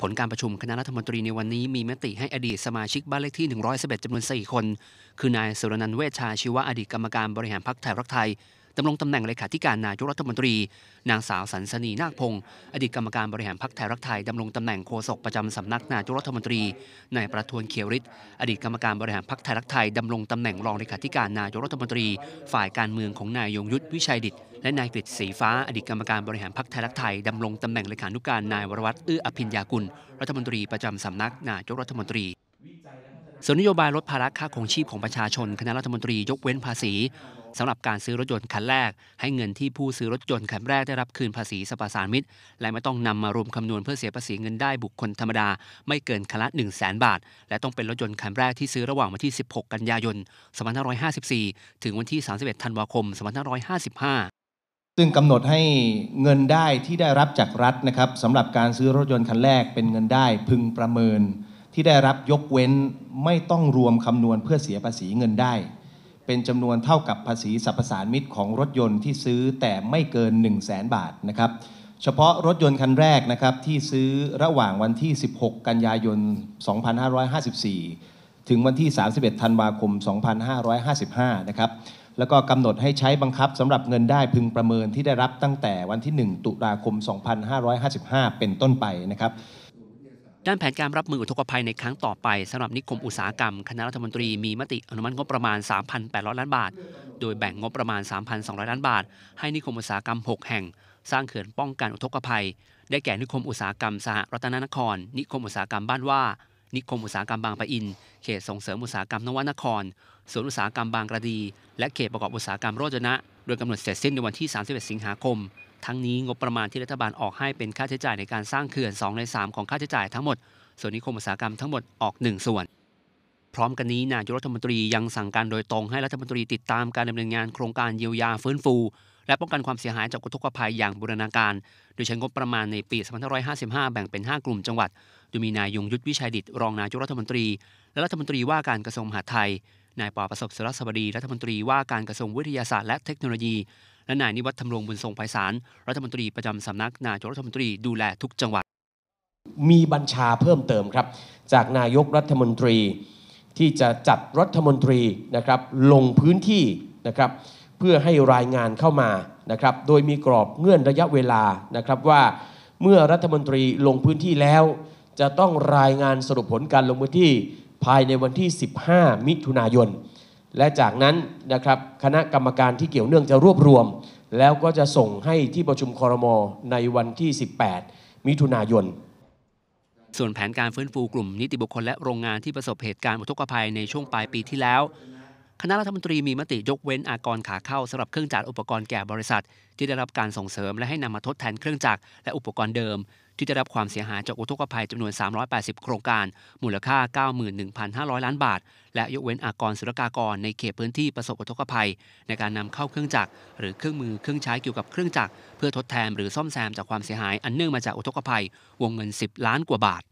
ผลการประชุมคณะรัฐมนตรีในวันนี้มีมติให้อดีตสมาชิกบ้านเลขที่ 111จำนวน 4 คน คือนายสุรนันท์เวชชาชีวะอดีตกรรมการบริหารพรรคไทยรักไทยดำรงตำแหน่งเลขาธิการนายกรัฐมนตรี นางสาวสันสนีนาคพงศ์อดีตกรรมการบริหารพรรคไทยรักไทยดำรงตำแหน่งโฆษกประจำสำนักนายกรัฐมนตรีนายประทวนเขียวฤทธิ์อดีตกรรมการบริหารพรรคไทยรักไทยดำรงตำแหน่งรองเลขาธิการนายกรัฐมนตรี ฝ่ายการเมืองของนายยงยุทธวิชัยดิต และนายกฤษศรีฟ้าอดีตกรรมการบริหารพรรคไทยรักไทยดำรงตำแหน่งเลขานุการนายวรวัตรเอื้ออภิญญากุล รัฐมนตรีประจำสำนักนายกรัฐมนตรีส่วนนโยบายลดภาระค่าของชีพของประชาชนคณะรัฐมนตรียกเว้นภาษีสำหรับการซื้อรถยนต์คันแรก ให้เงินที่ผู้ซื้อรถยนต์คันแรกได้รับคืนภาษีสรรพสานมิตและไม่ต้องนำมารวมคำนวณเพื่อเสียภาษีเงินได้บุคคลธรรมดา ไม่เกินคันละ 1 0 0 0 0แบาท และต้องเป็นรถยนต์คันแรกที่ซื้อระหว่างวันที่ 16 กันยายน 2554 ถึงวันที่ 31 ธันวาคม 2555 ซึ่งกำหนดให้เงินได้ที่ได้รับจากรัฐนะครับสำหรับการซื้อรถยนต์คันแรกเป็นเงินได้พึงประเมิน ที่ได้รับยกเว้นไม่ต้องรวมคำนวณเพื่อเสียภาษีเงินได้ เป็นจำนวนเท่ากับภาษีสรรพสานมิตของรถยนต์ที่ซื้อแต่ไม่เกิน 1 0 0 0 0แบาทนะครับเฉพาะรถยนต์คันแรกนะครับที่ซื้อระหว่างวันที่ 16 กันยายน 2554 ถึงวันที่ 31 ธันวาคม 2555 นะครับ แล้วก็กำหนดให้ใช้บังคับสำหรับเงินได้พึงประเมินที่ได้รับตั้งแต่วันที่ 1 ตุลาคม 2555 เป็นต้นไปนะครับด้านแผนการรับมืออุทกภัยในครั้งต่อไปสำหรับนิคมอุตสาหกรรม คณะรัฐมนตรีมีมติอนุมัติงบประมาณ 3,800 ล้านบาท โดยแบ่งงบประมาณ 3,200 ล้านบาท ให้นิคมอุตสาหกรรม 6 แห่ง สร้างเขื่อนป้องกันอุทกภัย ได้แก่นิคมอุตสาหกรรมสหรัตนนคร นิคมอุตสาหกรรมบ้านว่า นิคมอุตสาหกรรมบางปะอิน เขตส่งเสริมอุตสาหกรรมนวนครสวนอุตสาหกรรมบางกระดี และเขตประกอบอุตสาหกรรมโรจนะ โดยกำหนดเสร็จสิ้นในวันที่ 31 สิงหาคม ทั้งนี้งบประมาณที่รัฐบาลออกให้เป็นค่าใช้จ่ายในการสร้างเขื่อน 2 ใน 3 ของค่าใช้จ่ายทั้งหมด ส่วนนิคมอุตสาหกรรมทั้งหมดออก 1 ส่วน พร้อมกันนี้นายกรัฐมนตรียังสั่งการโดยตรงให้รัฐมนตรีติดตามการดำเนินงานโครงการเยียวยาฟื้นฟู และป้องกันความเสียหายจากอุทกภัยอย่างบูรณาการ โดยใช้งบประมาณในปี 2555 แบ่งเป็น 5 กลุ่มจังหวัด โดยมีนายยงยุทธวิชัยดิตรองนายกรัฐมนตรี และรัฐมนตรีว่าการกระทรวงมหาดไทย นายปอประสบสรสบดีรัฐมนตรีว่าการกระทรวงวิทยาศาสตร์และเทคโนโลยี และนายนิวัฒน์ธรรมรงบุญทรงไพศาลรัฐมนตรีประจำสำนักนายกรัฐมนตรีดูแลทุกจังหวัด มีบัญชาเพิ่มเติมครับ จากนายกรัฐมนตรีที่จะจัดรัฐมนตรีนะครับลงพื้นที่นะครับ เพื่อให้รายงานเข้ามานะครับ โดยมีกรอบเงื่อนระยะเวลานะครับว่าเมื่อรัฐมนตรีลงพื้นที่แล้ว จะต้องรายงานสรุปผลการลงพื้นที่ภายในวันที่ 15 มิถุนายน และจากนั้นนะครับคณะกรรมการที่เกี่ยวเนื่องจะรวบรวม แล้วก็จะส่งให้ที่ประชุมคอรมอในวันที่ 18 มิถุนายนส่วนแผนการฟื้นฟูกลุ่มนิติบุคคลและโรงงานที่ประสบเหตุการณ์อุทกภัยในช่วงปลายปีที่แล้ว คณะรัฐมนตรีมีมติยกเว้นอากรขาเข้าสำหรับเครื่องจักรอุปกรณ์แก่บริษัท ที่ได้รับการส่งเสริมและให้นำมาทดแทนเครื่องจักรและอุปกรณ์เดิม ที่ได้รับความเสียหายจากอุทกภัยจำนวน 380 โครงการ มูลค่า 91,500 ล้านบาท และยกเว้นอากรศุลกากรในเขตพื้นที่ประสบอุทกภัย ในการนำเข้าเครื่องจักรหรือเครื่องมือเครื่องใช้เกี่ยวกับเครื่องจักรเพื่อทดแทนหรือซ่อมแซมจากความเสียหายอันเนื่องมาจากอุทกภัยวงเงิน 10 ล้านกว่าบาท